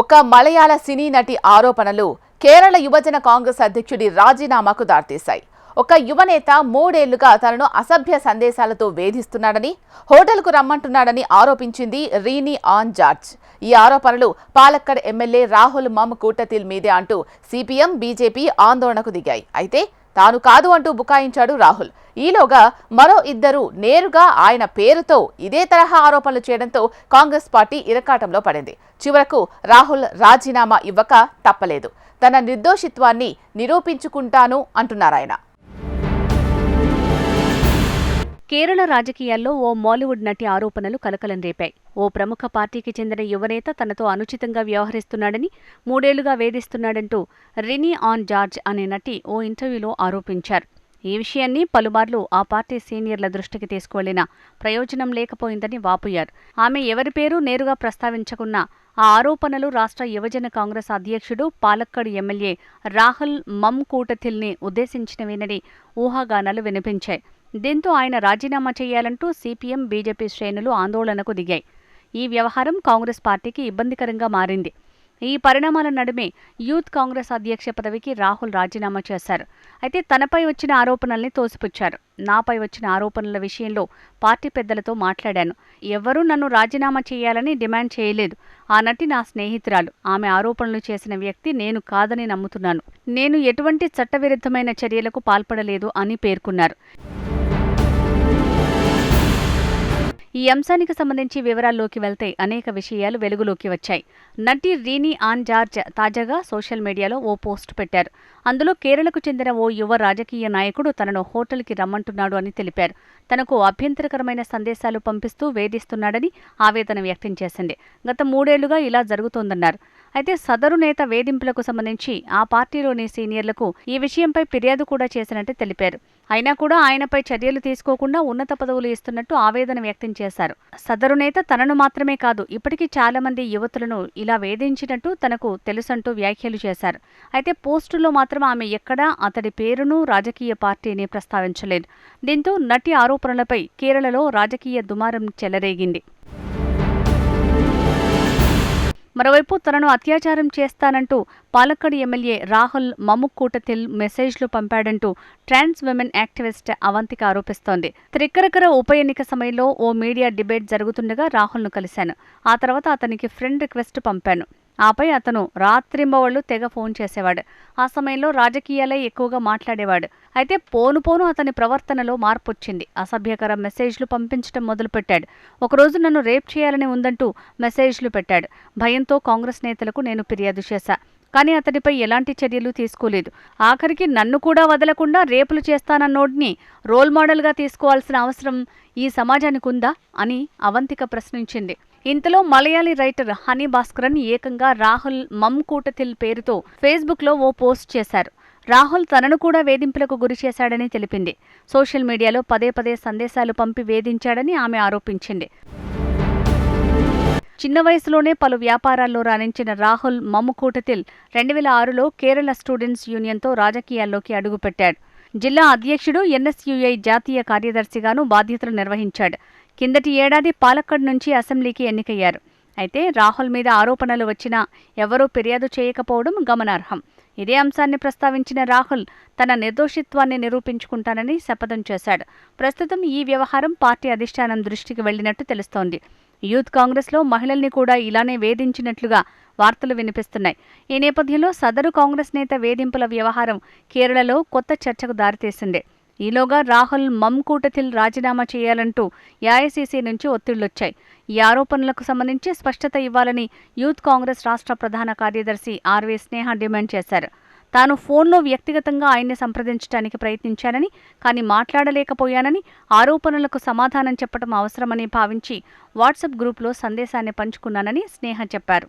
ఒక మలయాళ సినీ నటి ఆరోపణలు కేరళ యువజన కాంగ్రెస్ అధ్యక్షుడి రాజీనామాకు దారితీశాయి. ఒక యువనేత మూడేళ్ళుగా తనను అసభ్య సందేశాలతో వేధిస్తున్నాడని హోటల్కు రమ్మంటున్నాడని ఆరోపించింది రీని ఆన్ జార్జ్. ఈ ఆరోపణలు పాలక్కడ్ ఎమ్మెల్యే రాహుల్ మమ్ కూటతిల్ మీదే అంటూ సిపిఎం బీజేపీ ఆందోళనకు దిగాయి. అయితే తాను కాదు అంటూ బుకాయించాడు రాహుల్. ఈలోగా మరో ఇద్దరు నేరుగా ఆయన పేరుతో ఇదే తరహా ఆరోపణలు చేయడంతో కాంగ్రెస్ పార్టీ ఇరకాటంలో పడింది. చివరకు రాహుల్ రాజీనామా ఇవ్వక తప్పలేదు. తన నిర్దోషిత్వాన్ని నిరూపించుకుంటాను అంటున్నారాయన. కేరళ రాజకీయాల్లో ఓ మాలీవుడ్ నటి ఆరోపణలు కలకలం రేపాయి. ఓ ప్రముఖ పార్టీకి చెందిన యువనేత తనతో అనుచితంగా వ్యవహరిస్తున్నాడని మూడేళ్ళుగా వేధిస్తున్నాడంటూ రినీ ఆన్ జార్జ్ అనే నటి ఓ ఇంటర్వ్యూలో ఆరోపించారు. ఈ విషయాన్ని పలుమార్లు ఆ పార్టీ సీనియర్ల దృష్టికి తీసుకువెళ్ళిన ప్రయోజనం లేకపోయిందని వాపోయారు. ఆమె ఎవరి పేరు నేరుగా ప్రస్తావించకున్నా ఆ ఆరోపణలు రాష్ట్ర యువజన కాంగ్రెస్ అధ్యక్షుడు పాలక్కడ్ ఎమ్మెల్యే రాహుల్ మమ్ కూటథిల్ని ఉద్దేశించినవేనని ఊహాగానాలు వినిపించాయి. దీంతో ఆయన రాజీనామా చేయాలంటూ సిపిఎం బీజేపీ శ్రేణులు ఆందోళనకు దిగాయి. ఈ వ్యవహారం కాంగ్రెస్ పార్టీకి ఇబ్బందికరంగా మారింది. ఈ పరిణామాల నడుమే యూత్ కాంగ్రెస్ అధ్యక్ష పదవికి రాహుల్ రాజీనామా చేశారు. అయితే తనపై వచ్చిన ఆరోపణల్ని తోసిపుచ్చారు. నాపై వచ్చిన ఆరోపణల విషయంలో పార్టీ పెద్దలతో మాట్లాడాను. ఎవరూ నన్ను రాజీనామా చేయాలని డిమాండ్ చేయలేదు. ఆ నటి నా స్నేహితురాలు. ఆమె ఆరోపణలు చేసిన వ్యక్తి నేను కాదని నమ్ముతున్నాను. నేను ఎటువంటి చట్టవిరుద్ధమైన చర్యలకు పాల్పడలేదు అని పేర్కొన్నారు. ఈ అంశానికి సంబంధించి వివరాల్లోకి వెళ్తే అనేక విషయాలు వెలుగులోకి వచ్చాయి. నటి రీనీ ఆన్ జార్జ్ తాజాగా సోషల్ మీడియాలో ఓ పోస్ట్ పెట్టారు. అందులో కేరళకు చెందిన ఓ యువ రాజకీయ నాయకుడు తనను హోటల్కి రమ్మంటున్నాడు అని తెలిపారు. తనకు అభ్యంతరకరమైన సందేశాలు పంపిస్తూ వేధిస్తున్నాడని ఆవేదన వ్యక్తం చేసింది. గత మూడేళ్ళుగా ఇలా జరుగుతోందన్నారు. అయితే సదరు నేత వేధింపులకు సంబంధించి ఆ పార్టీలోని సీనియర్లకు ఈ విషయంపై ఫిర్యాదు కూడా చేసినట్టు తెలిపారు. అయినా కూడా ఆయనపై చర్యలు తీసుకోకుండా ఉన్నత పదవులు ఇస్తున్నట్టు ఆవేదన వ్యక్తం చేశారు. సదరు నేత తనను మాత్రమే కాదు ఇప్పటికీ చాలా మంది యువతులను ఇలా వేధించినట్టు తనకు తెలుసంటూ వ్యాఖ్యలు చేశారు. అయితే పోస్టులో మాత్రం ఆమె ఎక్కడా అతడి పేరును రాజకీయ పార్టీని ప్రస్తావించలేదు. దీంతో నటి ఆరోపణలపై కేరళలో రాజకీయ దుమారం చెలరేగింది. మరోవైపు తనను అత్యాచారం చేస్తానంటూ పాలక్కడ్ ఎమ్మెల్యే రాహుల్ మమ్ముక్కూటతిల్ మెసేజ్లు పంపాడంటూ ట్రాన్స్ విమెన్ యాక్టివిస్ట్ అవంతిక ఆరోపిస్తోంది. త్రికరకర ఉప ఎన్నిక సమయంలో ఓ మీడియా డిబేట్ జరుగుతుండగా రాహుల్ను కలిశాను. ఆ తర్వాత అతనికి ఫ్రెండ్ రిక్వెస్ట్ పంపాను. ఆపై అతను రాత్రింబవళ్ళు తెగ ఫోన్ చేసేవాడు. ఆ సమయంలో రాజకీయాలే ఎక్కువగా మాట్లాడేవాడు. అయితే పోను పోను అతని ప్రవర్తనలో మార్పు వచ్చింది అసభ్యకర మెసేజ్లు పంపించడం మొదలుపెట్టాడు. ఒకరోజు నన్ను రేప్ చేయాలని ఉందంటూ మెసేజ్లు పెట్టాడు. భయంతో కాంగ్రెస్ నేతలకు నేను ఫిర్యాదు చేశా. కానీ అతడిపై ఎలాంటి చర్యలు తీసుకోలేదు. ఆఖరికి నన్ను కూడా వదలకుండా రేపులు చేస్తానన్నోడిని రోల్ మోడల్గా తీసుకోవాల్సిన అవసరం ఈ సమాజానికి ఉందా అని అవంతిక ప్రశ్నించింది. ఇంతలో మలయాళీ రైటర్ హనీ భాస్కరన్ ఏకంగా రాహుల్ మమ్కూటతిల్ పేరుతో ఫేస్బుక్లో ఓ పోస్ట్ చేశారు. రాహుల్ తనను కూడా వేధింపులకు గురి చేశాడని తెలిపింది. సోషల్ మీడియాలో పదే పదే సందేశాలు పంపి వేధించాడని ఆమె ఆరోపించింది. చిన్న వయసులోనే పలు వ్యాపారాల్లో రాణించిన రాహుల్ మమ్ముకూటతిల్ రెండు వేల ఆరులో కేరళ స్టూడెంట్స్ యూనియన్తో రాజకీయాల్లోకి అడుగుపెట్టాడు. జిల్లా అధ్యక్షుడు ఎన్ఎస్యుఐ జాతీయ కార్యదర్శిగాను బాధ్యతలు నిర్వహించాడు. కిందటి ఏడాది పాలక్కడ్ నుంచి అసెంబ్లీకి ఎన్నికయ్యారు. అయితే రాహుల్ మీద ఆరోపణలు వచ్చినా ఎవరూ ఫిర్యాదు చేయకపోవడం గమనార్హం. ఇదే అంశాన్ని ప్రస్తావించిన రాహుల్ తన నిర్దోషిత్వాన్ని నిరూపించుకుంటానని శపథం చేశాడు. ప్రస్తుతం ఈ వ్యవహారం పార్టీ అధిష్టానం దృష్టికి వెళ్ళినట్టు తెలుస్తోంది. యూత్ కాంగ్రెస్లో మహిళల్ని కూడా ఇలానే వేధించినట్లుగా వార్తలు వినిపిస్తున్నాయి. ఈ నేపథ్యంలో సదరు కాంగ్రెస్ నేత వేధింపుల వ్యవహారం కేరళలో కొత్త చర్చకు దారితీసింది. ఈలోగా రాహుల్ మమ్ కూటతిల్ రాజీనామా చేయాలంటూ ఏఐసీసీ నుంచి ఒత్తిళ్ళొచ్చాయి. ఈ ఆరోపణలకు సంబంధించి స్పష్టత ఇవ్వాలని యూత్ కాంగ్రెస్ రాష్ట్ర ప్రధాన కార్యదర్శి ఆర్వీ స్నేహ డిమాండ్ చేశారు. తాను ఫోన్లో వ్యక్తిగతంగా ఆయన్ని సంప్రదించడానికి ప్రయత్నించానని కానీ మాట్లాడలేకపోయానని ఆరోపణలకు సమాధానం చెప్పడం అవసరమని భావించి వాట్సాప్ గ్రూప్లో సందేశాన్ని పంచుకున్నానని స్నేహ చెప్పారు.